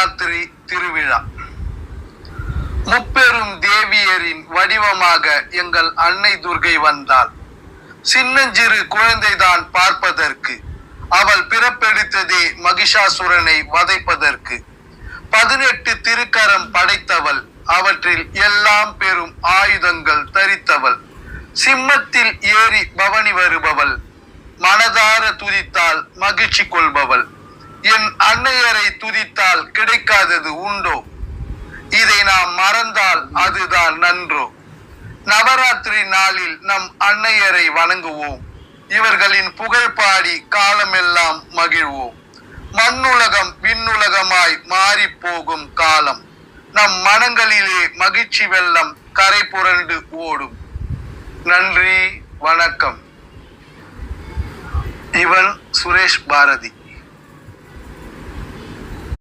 நவராத்திரி திருவிழா. முப்பெரும் தேவியரின் வடிவமாக எங்கள் அன்னை துர்கை வந்தாள். சின்னஞ்சிறு குழந்தைதான் பார்ப்பதற்கு அவள் பிறப்பெடுத்ததே மகிஷாசுரனை வதைப்பதற்கு. பதினெட்டு திருக்கரம் படைத்தவள் அவற்றில் எல்லாம் பெரும் ஆயுதங்கள் தரித்தவள். சிம்மத்தில் ஏறி பவனி வருபவள் மனதார துதித்தால் மகிழ்ச்சி கொள்பவள் என் அன்னையரை துதித்தால் கிடைக்காதது உண்டோ? இதை நாம் மறந்தால் அதுதான் நன்றோ? நவராத்திரி நாளில் நம் அன்னையரை வணங்குவோம். இவர்களின் புகழ் பாடி காலமெல்லாம் மகிழ்வோம். மண்ணுலகம் விண்ணுலகமாய் மாறி போகும் காலம். நம் மனங்களிலே மகிழ்ச்சி வெள்ளம் கரை புரண்டு ஓடும். நன்றி வணக்கம். இவன் சுரேஷ் பாரதி.